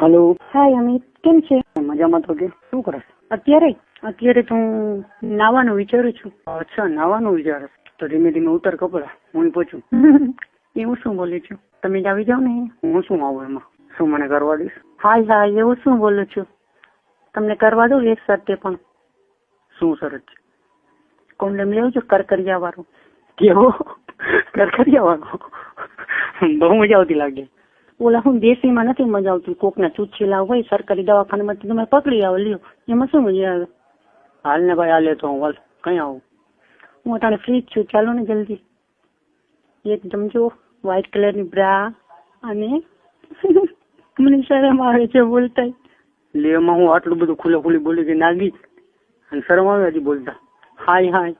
Hello. હાય અમિત કેમ છે? મજામાં તો કે. શું કરે? અત્યારે અત્યારે તો હું નાવાનું વિચારું છું. અચ્છા નાવાનું વિચારો. તો ધીમે ધીમે ઉતર કપડા. હું પૂછું એવું શું બોલું છું? તમે જ આવી જાઓ ને હું શું આવું એમાં? શું મને કરવા દઈશ? હાય હાય એવું શું બોલું છું? તમને કરવા દઉં એક સાથે પણ. શું સરસ? છે કોન્ડમ લેવું છું? કરકરિયા વાળું કેવો? કરકરિયા વાળું બહુ મજા આવતી લાગે. ઓલા હું દેશીમાં નથી મજા આવતી કોકના ચૂચીલા હોય સરકારી દવાખાનામાં તમે પકડી આવો લ્યો એમાં શું મજા આવે હાલ ને ભાઈ હાલે તો હું હાલ કઈ આવું હું અટાણે ફ્રી જ છું ચાલો ને જલ્દી એકદમ જો વ્હાઈટ કલરની બ્રા અને મને શરમ આવે છે બોલતા લે એમાં હું આટલું બધું ખુલ્લે ખુલ્લી બોલી ગઈ નાગી અને શરમ આવે હજી બોલતા હાય હાય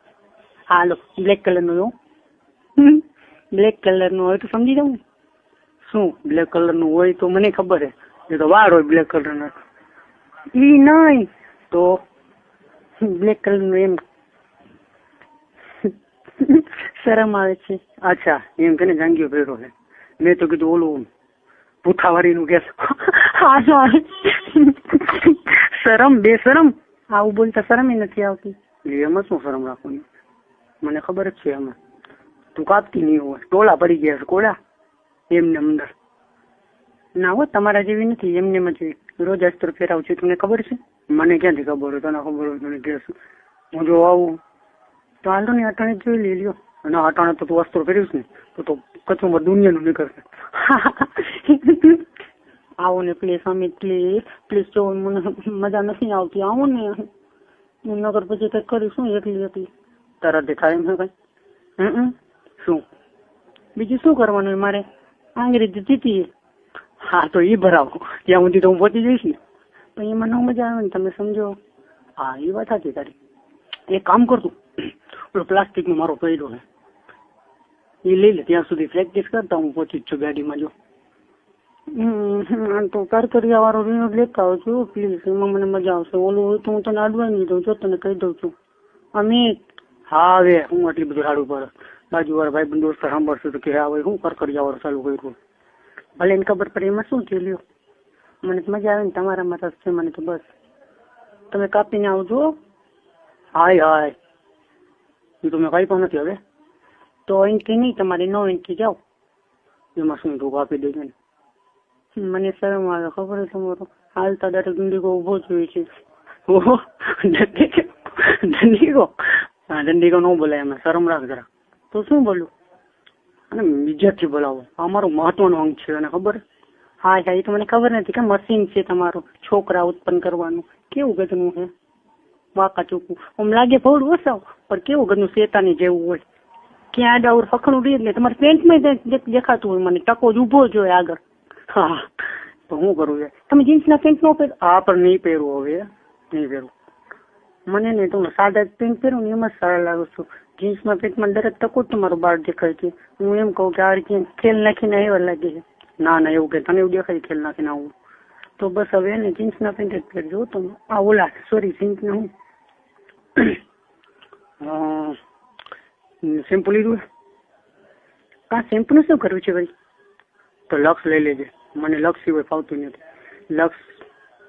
હાલો બ્લેક કલરનું એવું બ્લેક કલરનું હોય તો સમજી જાઉં ને શું બ્લેક કલરનું હોય તો મને ખબર હે. એ તો વાળ હોય બ્લેક કલર નો. ઈ નહીં તો બ્લેક કલરનું એમ શરમ આવે છે. અચ્છા એમ કે જાંગીઓ પહેરો છે. મેં તો કીધું ઓલું ભૂથાવાળી નું કેસ શરમ બે શરમ આવું બોલતા શરમ નથી આવતી. એમાં શું શરમ રાખવાની? મને ખબર જ છે એમાં. તું કાપતી નહીં હોય. ટોળા પડી ગયા છે. કોળા? એમને અંદર. ના હો, તમારા જેવી નથી, એમને એમ જ રોજ અસ્ત્ર ફેરાવું છું, તમને ખબર છે? મને ક્યાંથી ખબર હોય, તને ખબર હોય, તને કેસ હું જો આવું, તો હાલો ને, અટાણે જોઈ લઈ લ્યો. અને અટાણે તો તું અસ્ત્રો ફેરવીશ ને, તો તો કચુંબર દુનિયાનું નીકળશે. આવો ને પ્લીઝ અમિત પ્લીઝ પ્લીઝ, જો મને મજા નથી આવતી, આવો ને. હું નગર પછી કંઈક કરીશું એકલી એકલી. તારા દેખાય એમ કઈ હમ શું? બીજું શું કરવાનું મારે? દીધી હતી. હા, તો એ ભરાવો. ત્યાં સુધી તો હું પહોંચી જઈશ ને. પણ એમાં ન મજા આવે ને, તમે સમજો. હા, એ વાત હતી તારી. એક કામ કરતું પેલો પ્લાસ્ટિક નો મારો પડ્યો છે એ લઈ લે, ત્યાં સુધી પ્રેક્ટિસ કરતા હું પહોંચી જ છું ગાડીમાં જો. તો કરકરિયા વાળો રીનો લેતા આવું છું પ્લીઝ એમાં મને મજા આવશે. ઓલું હોય તો હું તને અડવાઈ નહીં દઉં, જો તને કહી દઉં છું. અમે હા, હવે હું આટલી બધું સારું પર બાજુ વાળા ભાઈ બંધ દોસ્ત સાંભળશે તો કે હા ભાઈ હું કરકરિયા વાળું ચાલુ કર્યું. ભલે એને ખબર પડે, એમાં શું થયું લ્યો મને તો મજા આવે ને તમારામાં રસ છે, મને તો બસ. તમે કાપીને આવજો. હાય હાય. એ તો મેં કઈ પણ નથી હવે. તો એન્ટ્રી નહીં, તમારી નો એન્ટ્રી જાઓ. એમાં શું તું કાપી દેજે ને. મને શરમ આવે, ખબર છે તમારો? હાલતા ડાયરેક્ટ દંડીકો ઊભો જ હોય છે. ઓહો દંડીકો દંડીકો હા દંડીકો ન બોલાય એમાં. શરમ રાખ જરા તો શું બોલું? અને બીજાથી બોલાવો. આ મારું મહત્વનો અંગ છે અને ખબર? હા હા એ તો મને ખબર નથી કે મશીન છે તમારું, છોકરા ઉત્પન્ન કરવાનું. કેવું ગજનું છે? વાકા ચૂકું આમ લાગે ભવડું ઓછાવ પણ કેવું ગજનું શેતાની જેવું હોય? ક્યાં ડાઉર ફખણું રહી ને, તમારે પેન્ટમાં દેખાતું હોય મને, ટકો જ ઊભો જ આગળ. હા, તો હું કરું છે તમે જીન્સના પેન્ટ નો પહેરો આ પણ નહીં પહેરવું હવે નહીં પહેરવું મને નહીં તમે સાદા પેન્ટ પહેરું ને એમાં જ સારા લાગો છું. જીન્સમાં પેન્ટમાં દરેક તકો તમારો બાર દેખાય છે હું એમ કહું કે આ રીતે ખેલ નાખીને એવા લાગે છે. ના ના, એવું કે તને એવું દેખાય ખેલ નાખીને આવું. તો બસ હવે એને જીન્સના પેન્ટ જ પહેરજો તમે આ ઓલા સોરી જીન્સના હું. શેમ્પુ લીધું કા શેમ્પૂનું શું કરવું છે ભાઈ? તો લક્ષ લઈ લેજે. મને લક્ષ સિવાય ફાવતું નથી. લક્ષ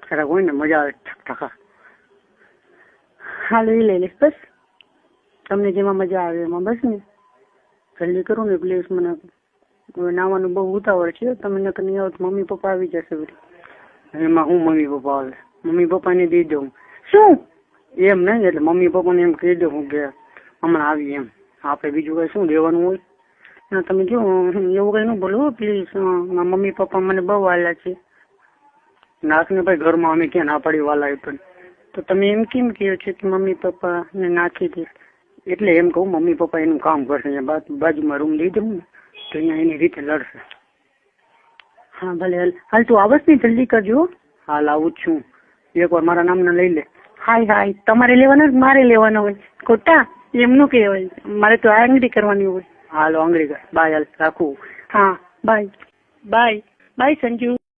ખરા હોય ને મજા આવે ઠકા હાલ એ લઈ લઈશ બસ. તમને જેમાં મજા આવે એમાં બસ ને. જલ્દી કરું ને પ્લીઝ મને નાવાનું બહુ ઉતાવળ છે તમે નકર નહીં આવો મમ્મી પપ્પા આવી જશે એમાં હું મમ્મી પપ્પા આવે? મમ્મી પપ્પાને દઈ દઉં. શું? એમ નહીં એટલે મમ્મી પપ્પાને એમ કહી દઉં કે હમણાં આવી એમ. આપણે બીજું કઈ શું દેવાનું હોય? ના તમે જો એવું કઈ ન બોલો પ્લીઝ મમ્મી પપ્પા મને બહુ વાલા છે. નાખને ભાઈ ઘરમાં અમે ક્યાં ના પાડી વાલા પણ. તો તમે એમ કેમ કહો છો કે મમ્મી પપ્પા ને નાખી દે? એટલે એમ કહું, મમ્મી પપ્પા એનું કામ કરશે. બાજુમાં રૂમ દઉં ને, તો અહીંયા એની રીતે લડશે. હા, ભલે, હાલ હાલ તું આવસ ને જલ્દી કરજો હાલ આવું જ છું. એકવાર મારા નામના લઈ લે. હાય હાય. તમારે લેવાના મારે લેવાના હોય? ખોટા? એમનું કહેવાય. મારે તો આંગળી કરવાની હોય. હાલો, આંગળી બાય, હાલ રાખું. હા, બાય. બાય. બાય, સંજુ.